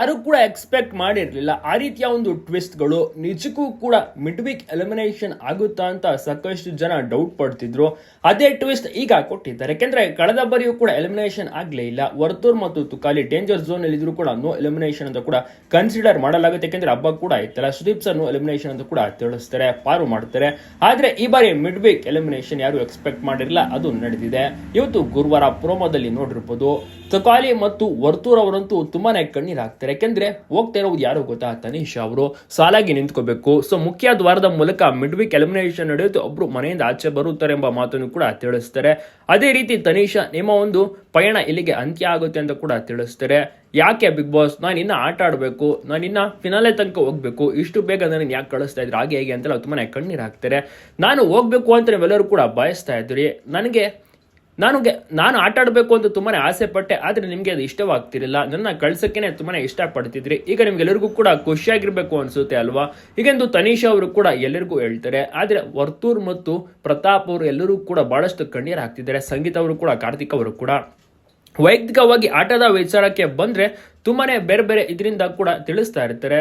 ಯಾರು ಕೂಡ ಎಕ್ಸ್ಪೆಕ್ಟ್ ಮಾಡಿರಲಿಲ್ಲ. ಆ ರೀತಿಯ ಒಂದು ಟ್ವಿಸ್ಟ್ಗಳು ನಿಜಕ್ಕೂ ಕೂಡ ಮಿಡ್ ವೀಕ್ ಎಲಿಮಿನೇಷನ್ ಆಗುತ್ತಾ ಅಂತ ಸಾಕಷ್ಟು ಜನ ಡೌಟ್ ಪಡ್ತಿದ್ರು. ಅದೇ ಟ್ವಿಸ್ಟ್ ಈಗ ಕೊಟ್ಟಿದ್ದಾರೆ. ಯಾಕೆಂದ್ರೆ ಕಳೆದ ಬಾರಿಯೂ ಕೂಡ ಎಲಿಮಿನೇಷನ್ ಆಗ್ಲೇ ಇಲ್ಲ. ವರ್ತೂರ್ ಮತ್ತು ತುಕಾಲಿ ಡೇಂಜರ್ ಝೋನ್ ಅಲ್ಲಿ ಇದ್ರು ಕೂಡ ನೋ ಎಲಿಮಿನೇಷನ್ ಅಂತ ಕೂಡ ಕನ್ಸಿಡರ್ ಮಾಡಲಾಗುತ್ತೆ. ಯಾಕೆಂದ್ರೆ ಹಬ್ಬ ಕೂಡ ಇತ್ತಲ್ಲ. ಸುದೀಪ್ ಸರ್ ನೋ ಎಲಿಮಿನೇಷನ್ ಅಂತ ಕೂಡ ತಿಳಿಸ್ತಾರೆ, ಪಾರು ಮಾಡ್ತಾರೆ. ಆದ್ರೆ ಈ ಬಾರಿ ಮಿಡ್ ವೀಕ್ ಎಲಿಮಿನೇಷನ್ ಯಾರು ಎಕ್ಸ್ಪೆಕ್ಟ್ ಮಾಡಿರಲಿಲ್ಲ, ಅದು ನಡೆದಿದೆ. ಇವತ್ತು ಗುರುವಾರ ಪ್ರೋಮೋದಲ್ಲಿ ನೋಡಿರ್ಬೋದು. ತುಕಾಲಿ ಮತ್ತು ವರ್ತೂರ್ ಅವರಂತೂ ತುಂಬಾನೇ ಕಣ್ಣೀರ್ ಹಾಕ್ತಾರೆ ಯಾಕೆಂದ್ರೆ ಹೋಗ್ತಾ ಇರೋದು ಯಾರು ಗೊತ್ತಾ? ತನಿಷ್ ಅವರು ಸಾಲಾಗಿ ನಿಂತ್ಕೋಬೇಕು. ಸೊ ಮುಖ್ಯ ದ್ವಾರದ ಮೂಲಕ ಮಿಡ್ ವೀಕ್ ಎಲಿಮಿನೇಷನ್ ನಡೆಯುತ್ತೆ. ಒಬ್ರು ಮನೆಯಿಂದ ಆಚೆ ಬರುತ್ತಾರೆ ಎಂಬ ಮಾತನ್ನು ಕೂಡ ತಿಳಿಸ್ತಾರೆ. ಅದೇ ರೀತಿ ತನಿಷಾ ನಿಮ್ಮ ಒಂದು ಪಯಣ ಇಲ್ಲಿಗೆ ಅಂತ್ಯ ಆಗುತ್ತೆ ಅಂತ ಕೂಡ ತಿಳಿಸ್ತಾರೆ. ಯಾಕೆ ಬಿಗ್ ಬಾಸ್? ನಾನು ಇನ್ನ ಆಟ ಆಡಬೇಕು. ನಾನು ಇನ್ನ ಫಿನಾಲೆ ತನಕ ಹೋಗ್ಬೇಕು. ಇಷ್ಟು ಬೇಗ ನನಗೆ ಯಾಕೆ ಕಳಿಸ್ತಾ ಇದ್ರು? ಹಾಗೆ ಹೇಗೆ ಅಂತೆಲ್ಲ ತುಂಬಾನೇ ಕಣ್ಣೀರ್ ಹಾಕ್ತಾರೆ. ನಾನು ಹೋಗ್ಬೇಕು ಅಂತ ನೀವೆಲ್ಲರೂ ಕೂಡ ಬಯಸ್ತಾ ಇದ್ರಿ. ನನಗೆ ನಾನು ನಾನು ಆಟ ಆಡಬೇಕು ಅಂತ ತುಂಬಾ ಆಸೆ ಪಟ್ಟೆ, ಆದ್ರೆ ನಿಮಗೆ ಅದು ಇಷ್ಟವಾಗ್ತಿರಲಿಲ್ಲ. ನನ್ನ ಕಳ್ಸೋಕ್ಕೆ ತುಂಬಾ ಇಷ್ಟಪಡ್ತಿದ್ರಿ. ಈಗ ನಿಮ್ಗೆಲ್ಲರಿಗೂ ಕೂಡ ಖುಷಿಯಾಗಿರ್ಬೇಕು ಅನ್ಸುತ್ತೆ ಅಲ್ವಾ? ಹೀಗೆಂದು ತನೀಶಾ ಅವರು ಕೂಡ ಎಲ್ಲರಿಗೂ ಹೇಳ್ತಾರೆ. ಆದ್ರೆ ವರ್ತೂರ್ ಮತ್ತು ಪ್ರತಾಪ್ ಅವರು ಎಲ್ಲರೂ ಕೂಡ ಬಹಳಷ್ಟು ಕಣ್ಣೀರು ಹಾಕ್ತಿದ್ದಾರೆ. ಸಂಗೀತ ಅವರು ಕೂಡ, ಕಾರ್ತಿಕ್ ಅವರು ಕೂಡ. ವೈಯಕ್ತಿಕವಾಗಿ ಆಟದ ವಿಚಾರಕ್ಕೆ ಬಂದ್ರೆ ತುಂಬಾ ಬೇರೆ ಬೇರೆ ಇದರಿಂದ ಕೂಡ ತಿಳಿಸ್ತಾ ಇರ್ತಾರೆ.